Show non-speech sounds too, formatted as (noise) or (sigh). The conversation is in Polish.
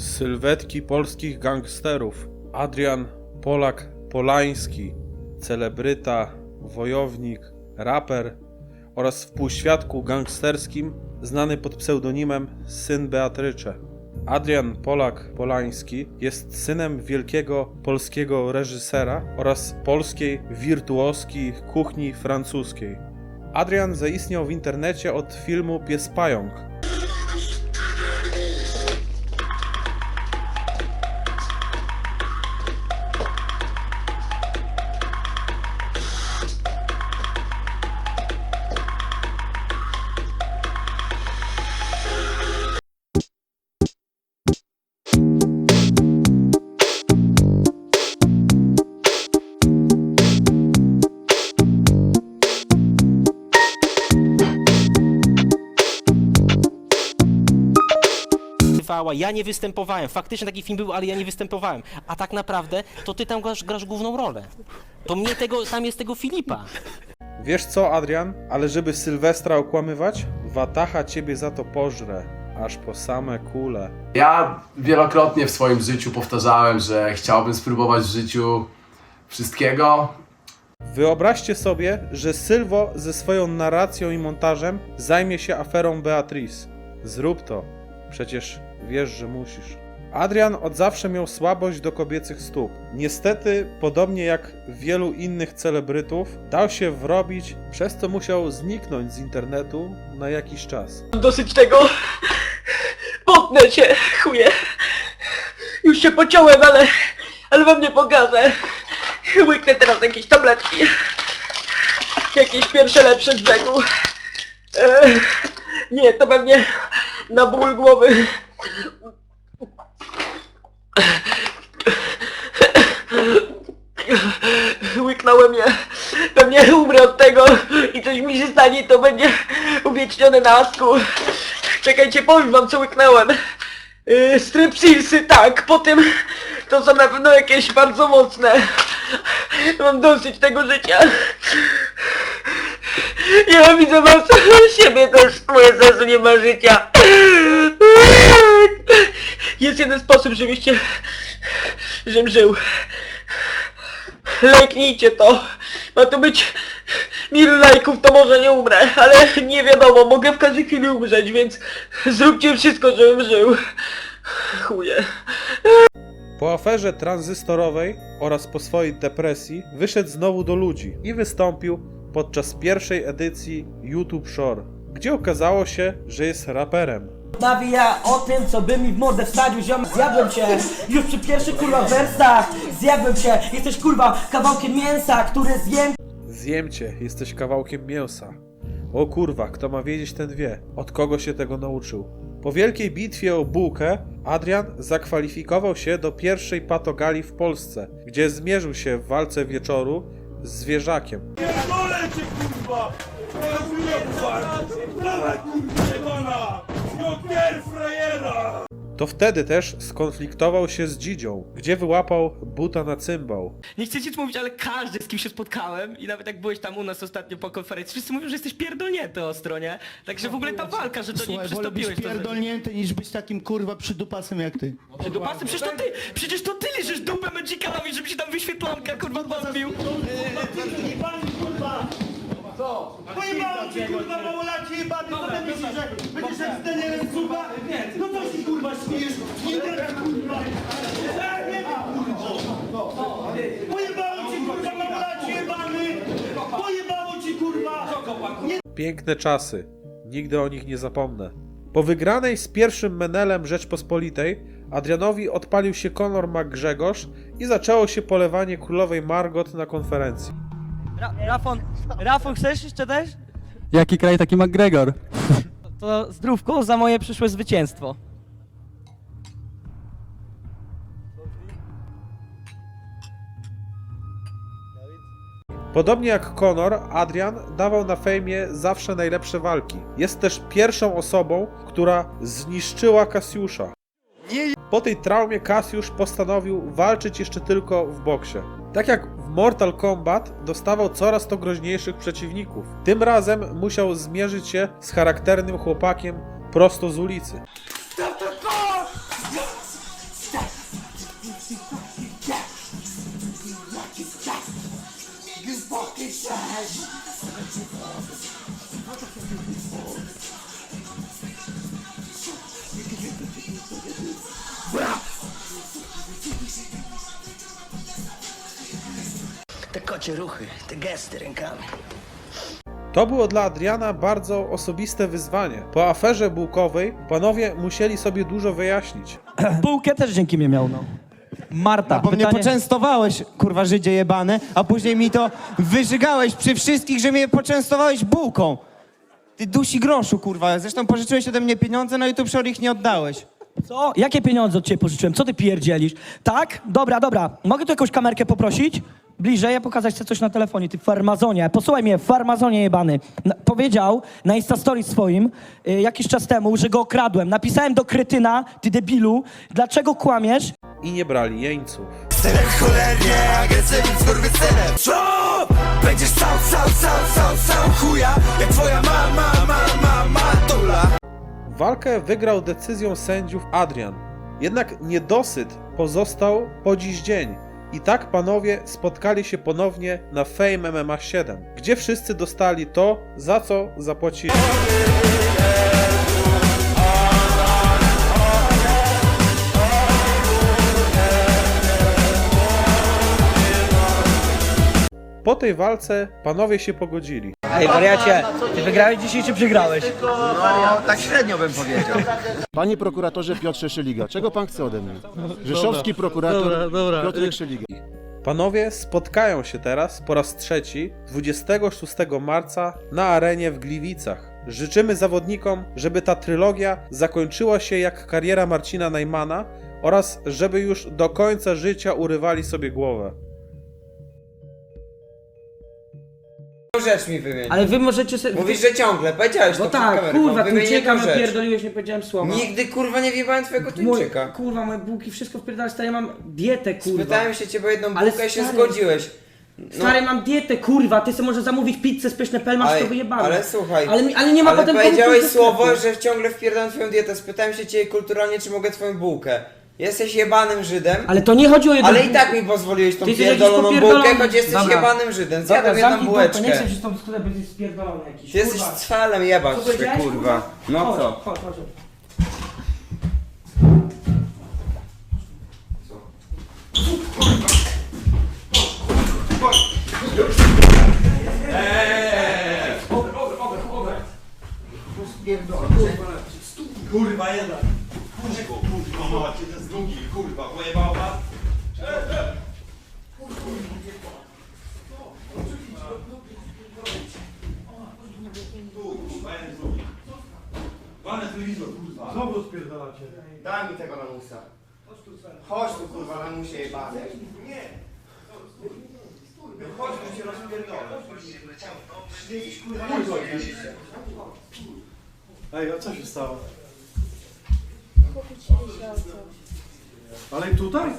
Sylwetki polskich gangsterów. Adrian Polak Polański, celebryta, wojownik, raper oraz w półświadku gangsterskim znany pod pseudonimem Syn Beatrycze. Adrian Polak Polański jest synem wielkiego polskiego reżysera oraz polskiej wirtuoski kuchni francuskiej. Adrian zaistniał w internecie od filmu Pies Pająk, występowała, ja nie występowałem. Faktycznie taki film był, ale ja nie występowałem. A tak naprawdę to ty tam grasz, grasz główną rolę. To mnie tego, tam jest tego Filipa. Wiesz co, Adrian? Ale żeby Sylwestra okłamywać, Watacha ciebie za to pożre, aż po same kule. Ja wielokrotnie w swoim życiu powtarzałem, że chciałbym spróbować w życiu wszystkiego. Wyobraźcie sobie, że Sylwo ze swoją narracją i montażem zajmie się aferą Beatrice. Zrób to, przecież wiesz, że musisz. Adrian od zawsze miał słabość do kobiecych stóp. Niestety, podobnie jak wielu innych celebrytów, dał się wrobić, przez co musiał zniknąć z internetu na jakiś czas. Dosyć tego. Potnę cię, chuje. Już się pociąłem, ale... Ale wam nie pokażę. Łyknę teraz jakieś tabletki. Jakieś pierwsze lepsze z brzegu. E, nie, to pewnie na ból głowy. Łyknąłem je. Pewnie umrę od tego i coś mi się stanie, to będzie uwiecznione na asku. Czekajcie, powiem wam co łyknąłem. Yy, strepsilsy, tak, po tym to są na pewno jakieś bardzo mocne. Mam dosyć tego życia. Ja widzę was, siebie też, moje serce nie ma życia. Jest jeden sposób, żebyście, żebym żył. Lajknijcie to. Ma to być mil lajków, to może nie umrę, ale nie wiadomo, mogę w każdej chwili umrzeć, więc zróbcie wszystko, żebym żył. Chuje. Po aferze tranzystorowej oraz po swojej depresji wyszedł znowu do ludzi i wystąpił podczas pierwszej edycji YouTube Shore, gdzie okazało się, że jest raperem. Nawija o tym, co by mi w mordę wsadził ziom Zjadłem cię, już przy pierwszych kurwa wersach Zjadłem cię, jesteś kurwa kawałkiem mięsa, który zjem Zjem cię, jesteś kawałkiem mięsa. O kurwa, kto ma wiedzieć, ten wie. Od kogo się tego nauczył. Po wielkiej bitwie o bułkę, Adrian zakwalifikował się do pierwszej patogali w Polsce, gdzie zmierzył się w walce wieczoru zwierzakiem. Dole cię kurwa! Dawaj kurwa! To wtedy też skonfliktował się z Dzidzią, gdzie wyłapał buta na cymbał. Nie chcę ci mówić, ale każdy, z kim się spotkałem i nawet jak byłeś tam u nas ostatnio po konferencji, wszyscy mówią, że jesteś pierdolnięty ostro, nie? Także w ogóle ta walka, że do niej Słuchaj, wolę być przystąpiłeś. to- pierdolnięty niż być takim kurwa przydupasem jak ty. Że dupasy, przecież to ty, przecież to ty liżysz dupę Magicalowi, żeby się tam wyświetlanka kurwa cię kurwa jebany, co ty myślisz, że będziesz jak z Danielem Cuba? No co się kurwa śmiejesz? Nie wiem kurwa! Ja nie wiem kurwa! Cię kurwa jebany! Pojebało cię kurwa! Piękne czasy. Nigdy o nich nie zapomnę. Po wygranej z pierwszym Menelem Rzeczpospolitej, Adrianowi odpalił się Conor McGrzegorz i zaczęło się polewanie królowej Margot na konferencji. Ra Rafon, Rafon, chcesz jeszcze też? Jaki kraj taki McGregor? To zdrówko za moje przyszłe zwycięstwo. Podobnie jak Conor, Adrian dawał na fejmie zawsze najlepsze walki. Jest też pierwszą osobą, która zniszczyła Kasiusza. Po tej traumie Kasiusz postanowił walczyć jeszcze tylko w boksie. Tak jak w Mortal Kombat dostawał coraz to groźniejszych przeciwników. Tym razem musiał zmierzyć się z charakternym chłopakiem prosto z ulicy. Te kocie ruchy, te gesty rękami. To było dla Adriana bardzo osobiste wyzwanie. Po aferze bułkowej panowie musieli sobie dużo wyjaśnić. (clears throat) Bułkę też dzięki mnie miał, no. Marta, Bo mnie pytanie... poczęstowałeś, kurwa Żydzie jebane, a później mi to wyżygałeś przy wszystkich, że mnie poczęstowałeś bułką. Ty dusi groszu, kurwa. Zresztą pożyczyłeś ode mnie pieniądze, no i tu przy ich nie oddałeś. Co? Jakie pieniądze od ciebie pożyczyłem? Co ty pierdzielisz? Tak? Dobra, dobra. Mogę tu jakąś kamerkę poprosić? Bliżej, ja pokazać chcę coś na telefonie, ty farmazonie. Posłuchaj mnie, farmazonie jebany. Na, powiedział na Instastory swoim y, jakiś czas temu, że go okradłem. Napisałem do kretyna, ty debilu, dlaczego kłamiesz? I nie brali jeńców. Cholernie agresywnym skurwysynem Co? Będziesz cał, cał, cał, cał, cał chuja Jak twoja mama, mama, matula Walkę wygrał decyzją sędziów Adrian. Jednak niedosyt pozostał po dziś dzień. I tak panowie spotkali się ponownie na Fame MMA 7, gdzie wszyscy dostali to, za co zapłacili. Po tej walce panowie się pogodzili. Ej, wariacie, ty wygrałeś dzisiaj czy przegrałeś? Panie prokuratorze Piotrze Szyliga, czego pan chce ode mnie? Rzeszowski prokurator Piotrek Szyliga. Panowie spotkają się teraz po raz trzeci 26 marca na arenie w Gliwicach. Życzymy zawodnikom, żeby ta trylogia zakończyła się jak kariera Marcina Najmana oraz żeby już do końca życia urywali sobie głowę. Rzecz mi wymień. Ale wy możecie sobie... Mówisz, że ciągle, powiedziałeś No to przed tak, kamerką. kurwa, Wymień tuńczyka jedną rzecz. napierdoliłeś, nie powiedziałem słowa. Nigdy kurwa nie wjebałem twojego Mój, tuńczyka. kurwa, moje bułki, wszystko wpierdalasz, stary, ja mam dietę, kurwa. Spytałem się ciebie o jedną Ale bułkę się stary- zgodziłeś. No, Stary, mam dietę, kurwa, ty sobie możesz zamówić pizzę z pyszne pel, masz ale, to wyjebane. ale słuchaj, Ale, mi- ale nie ma ale potem powiedziałeś powrotu do słowo, że ciągle wpierdalam twoją dietę. Spytałem się ciebie kulturalnie, czy mogę twoją bułkę. Jesteś jebanym Żydem, ale, Ale to nie chodzi o jedną i tak mi pozwoliłeś tą Ty jesteś jakiś pierdoloną popierdolony. bułkę, choć jesteś Dobra. jebanym Żydem. Zjadłem jedną dupę, nie bułeczkę. chcę się z tą bo jesteś spierdolony jakiś, Ty jesteś kurwa. cwelem, jebać Co się, powiedziałeś, kurwa. No Chodź, co? Chodź, chodź, Znowu spierdalacie Daj mi tego lamusa. Chodź tu kurwa lamusie jebany. Nie Chodź, tu się rozpierdolę Ej, a co się stało? Ale tutaj?